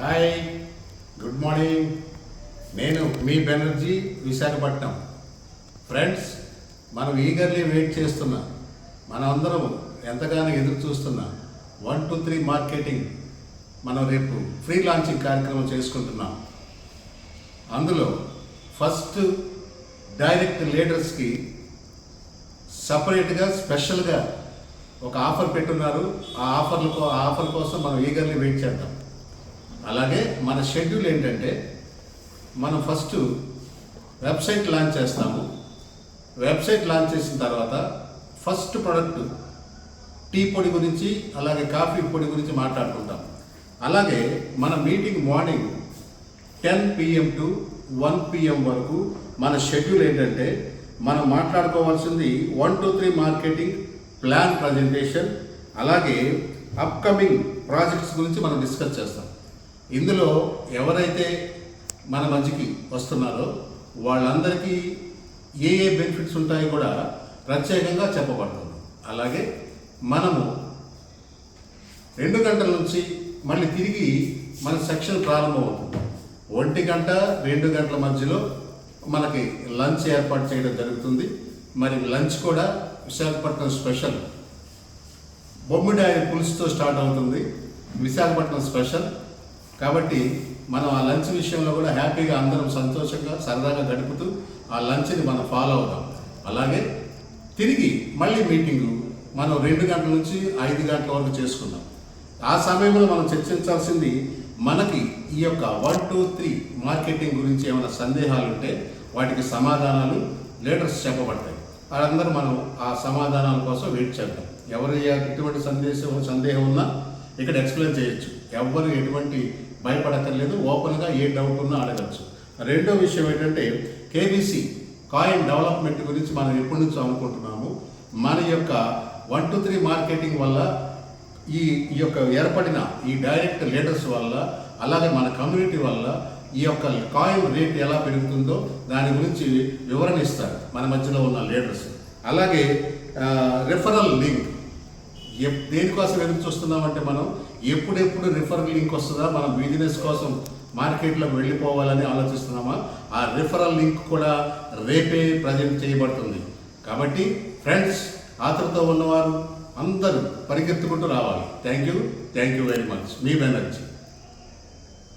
Hi good morning నేను మీ Banerjee Visakhapatnam. Friends మనం ఈగర్లీ వెయిట్ చేస్తున్నా. మనందరం అందరం ఎంతగానో ఎదురు చూస్తున్నా. వన్ టూ త్రీ మార్కెటింగ్ మనం రేపు ఫ్రీ లాంచింగ్ కార్యక్రమం చేసుకుంటున్నాం. అందులో ఫస్ట్ డైరెక్ట్ లీడర్స్కి సపరేట్గా స్పెషల్గా ఒక ఆఫర్ పెట్టున్నారు. ఆ ఆఫర్ల ఆ ఆఫర్ కోసం మనం ఈగర్లీ వెయిట్ చేద్దాం. అలాగే మన షెడ్యూల్ ఏంటంటే మనం ఫస్ట్ వెబ్సైట్ లాంచ్ చేస్తాము. వెబ్సైట్ లాంచ్ చేసిన తర్వాత ఫస్ట్ ప్రోడక్ట్ టీ పొడి గురించి అలాగే కాఫీ పొడి గురించి మాట్లాడుకుంటాం అలాగే మన meeting morning ten PM to one PM వరకు మన షెడ్యూల్ ఏంటంటే మనం మాట్లాడుకోవాల్సింది one two three marketing plan presentation అలాగే అప్కమింగ్ ప్రాజెక్ట్స్ గురించి మనం డిస్కస్ చేస్తాం. ఇందులో ఎవరైతే మన మధ్యకి వస్తున్నారో వాళ్ళందరికీ ఏ ఏ బెనిఫిట్స్ ఉంటాయో కూడా ప్రత్యేకంగా చెప్పబడుతుంది. అలాగే మనము రెండు గంటల నుంచి మళ్ళీ తిరిగి మన సెక్షన్ ప్రారంభమవుతుంది. ఒంటి గంట రెండు గంటల మధ్యలో మనకి లంచ్ ఏర్పాటు చేయడం జరుగుతుంది. మరి లంచ్ కూడా విశాఖపట్నం స్పెషల్. బొమ్మిడాయి పులుసుతో స్టార్ట్ అవుతుంది. విశాఖపట్నం స్పెషల్. కాబట్టి మనం ఆ లంచ్ విషయంలో కూడా హ్యాపీగా అందరం సంతోషంగా సరదాగా గడుపుతూ ఆ లంచ్ని మనం ఫాలో అవుతాం అలాగే తిరిగి మళ్ళీ మీటింగు మనం రెండు గంటల నుంచి ఐదు గంటల వరకు చేసుకుందాం. ఆ సమయంలో మనం చర్చించాల్సింది మనకి ఈ యొక్క వన్ టూ త్రీ మార్కెటింగ్ గురించి ఏమైనా సందేహాలు ఉంటే వాటికి సమాధానాలు లీడర్స్ చెప్పబడతాయి. వాళ్ళందరూ మనం ఆ సమాధానాల కోసం వెయిట్ చేద్దాం. ఎవరు ఎటువంటి సందేశం సందేహం ఉన్నా ఇక్కడ ఎక్స్ప్లెయిన్ చేయొచ్చు. ఎవరు ఎటువంటి భయపడక్కర్లేదు ఓపెన్గా ఏ డౌట్ ఉన్నా అడగచ్చు. రెండో విషయం ఏంటంటే కేబీసీ కాయిన్ డెవలప్మెంట్ గురించి మనం ఎప్పటి నుంచో అనుకుంటున్నాము. మన యొక్క వన్ టూ త్రీ మార్కెటింగ్ వల్ల ఈ ఈ యొక్క ఏర్పడిన ఈ డైరెక్ట్ లీడర్స్ వల్ల అలాగే మన కమ్యూనిటీ వల్ల ఈ యొక్క కాయిన్ రేట్ ఎలా పెరుగుతుందో దాని గురించి వివరణ ఇస్తారు మన మధ్యలో ఉన్న లీడర్స్ అలాగే రెఫరల్ లింక్ దేనికోసం ఎదురు చూస్తున్నామంటే మనం ఎప్పుడెప్పుడు రిఫరల్ లింక్ వస్తుందా మనం బిజినెస్ కోసం మార్కెట్లోకి వెళ్ళిపోవాలని ఆలోచిస్తున్నామా? ఆ రిఫరల్ లింక్ కూడా రేపే ప్రజెంట్ చేయబడుతుంది. కాబట్టి ఫ్రెండ్స్ ఆతృతో ఉన్నవారు అందరూ పరిగెత్తుకుంటూ రావాలి. Thank you. Thank you very much. Me Banerjee.